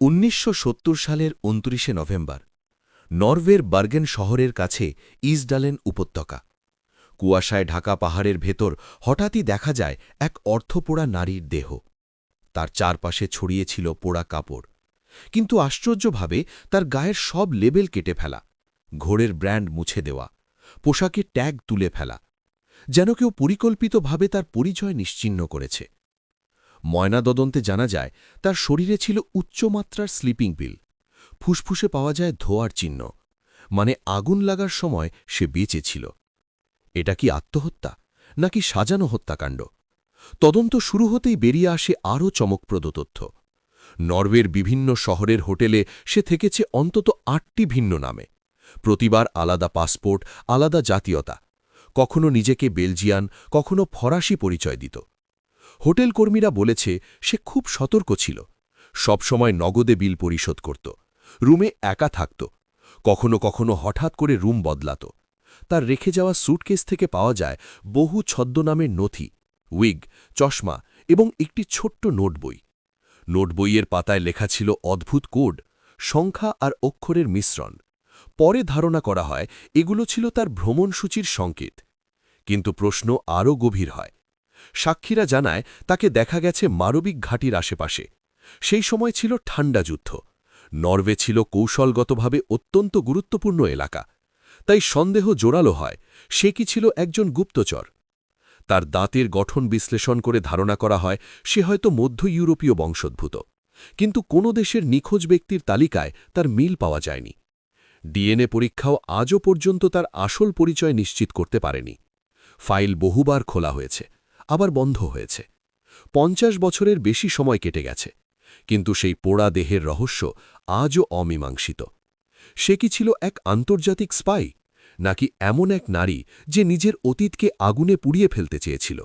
উনিশশো সত্তর সালের উনত্রিশে নভেম্বর, নরওয়ের বার্গেন শহরের কাছে ইসডালেন উপত্যকা। কুয়াশায় ঢাকা পাহাড়ের ভেতর হঠাৎই দেখা যায় এক অর্থপোড়া নারীর দেহ। তার চারপাশে ছড়িয়েছিল পোড়া কাপড়। কিন্তু আশ্চর্যভাবে তার গায়ের সব লেবেল কেটে ফেলা ঘোড়ের ব্র্যান্ড মুছে দেওয়া পোশাকে ট্যাগ তুলে ফেলা, যেন কেউ পরিকল্পিতভাবে তার পরিচয় নিশ্চিহ্ন করেছে। ময়নাতদন্তে জানা যায়, তার শরীরে ছিল উচ্চমাত্রার স্লিপিং পিল। ফুসফুসে পাওয়া যায় ধোয়ার চিহ্ন। মানে আগুন লাগার সময় সে বেঁচে ছিল। এটা কি আত্মহত্যা, নাকি সাজানো হত্যাকাণ্ড? তদন্ত শুরু হতেই বেরিয়ে আসে আরও চমকপ্রদ তথ্য। নরওয়ের বিভিন্ন শহরের হোটেলে সে থেকেছে অন্তত আটটি ভিন্ন নামে। প্রতিবার আলাদা পাসপোর্ট, আলাদা জাতীয়তা। কখনো নিজেকে বেলজিয়ান, কখনো ফরাসি পরিচয় দিত। হোটেল কর্মীরা বলেছে, সে খুব সতর্ক ছিল। সবসময় নগদে বিল পরিশোধ করত। রুমে একা থাকত। কখনো কখনো হঠাৎ করে রুম বদলাত। তার রেখে যাওয়া স্যুটকেস থেকে পাওয়া যায় বহু ছদ্মনামের নথি, উইগ, চশমা এবং একটি ছোট্ট নোটবই নোটবইয়ের পাতায় লেখা ছিল অদ্ভুত কোড, সংখ্যা আর অক্ষরের মিশ্রণ। পরে ধারণা করা হয়, এগুলো ছিল তার ভ্রমণসূচির সংকেত। কিন্তু প্রশ্ন আরও গভীর হয় সাক্ষীরা জানায়, তাকে দেখা গেছে মারবিক ঘাটির আশেপাশে। সেই সময় ছিল ঠান্ডা যুদ্ধ। নরওয়ে ছিল কৌশলগতভাবে অত্যন্ত গুরুত্বপূর্ণ এলাকা। তাই সন্দেহ জোরালো হয়, সে কি ছিল একজন গুপ্তচর। তার দাঁতের গঠন বিশ্লেষণ করে ধারণা করা হয়, সে হয়তো মধ্য ইউরোপীয় বংশোদ্ভূত। কিন্তু কোনো দেশের নিখোঁজ ব্যক্তির তালিকায় তার মিল পাওয়া যায়নি। ডিএনএ পরীক্ষাও আজও পর্যন্ত তার আসল পরিচয় নিশ্চিত করতে পারেনি। ফাইল বহুবার খোলা হয়েছে। আবার বন্ধ হয়েছে। পঞ্চাশ বছরের বেশি সময় কেটে গেছে, কিন্তু সেই পোড়া দেহের রহস্য আজও অমীমাংসিত। সে কি ছিল এক আন্তর্জাতিক স্পাই, নাকি এমন এক নারী যে নিজের অতীতকে আগুনে পুড়িয়ে ফেলতে চেয়েছিল?